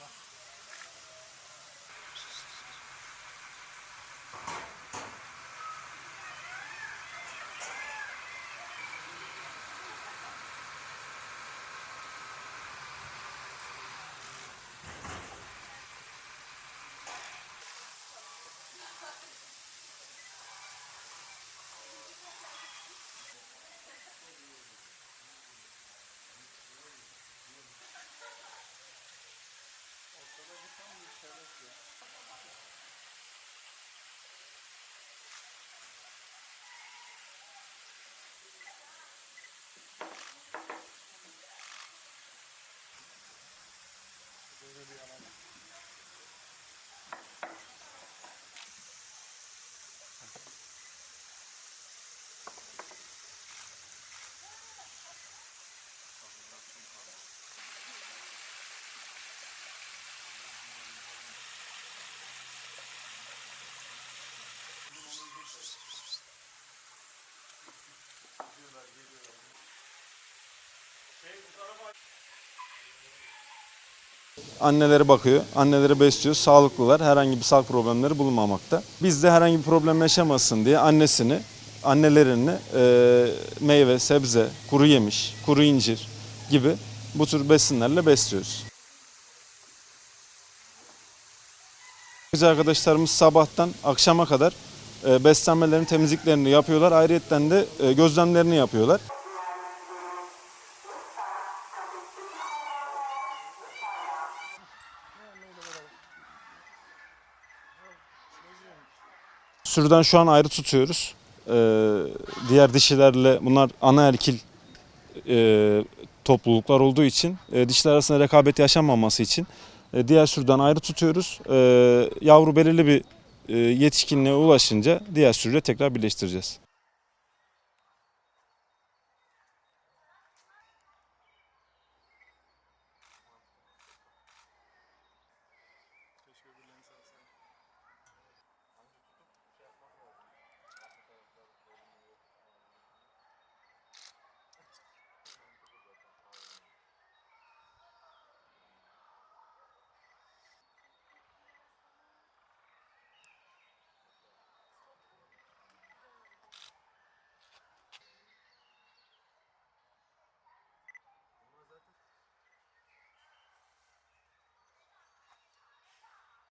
자. Anneleri bakıyor, anneleri besliyor, sağlıklılar, herhangi bir sağlık problemleri bulunmamakta. Biz de herhangi bir problem yaşamasın diye annesini, annelerini e, meyve, sebze, kuru yemiş, kuru incir gibi bu tür besinlerle besliyoruz. Biz arkadaşlarımız sabahtan akşama kadar e, beslenmelerini, temizliklerini yapıyorlar. Ayrıyeten de e, gözlemlerini yapıyorlar. Sürüden şu an ayrı tutuyoruz. Ee, diğer dişilerle bunlar ana erkil e, topluluklar olduğu için e, dişiler arasında rekabet yaşanmaması için e, diğer sürüden ayrı tutuyoruz. E, yavru belirli bir e, yetişkinliğe ulaşınca diğer sürüyle tekrar birleştireceğiz.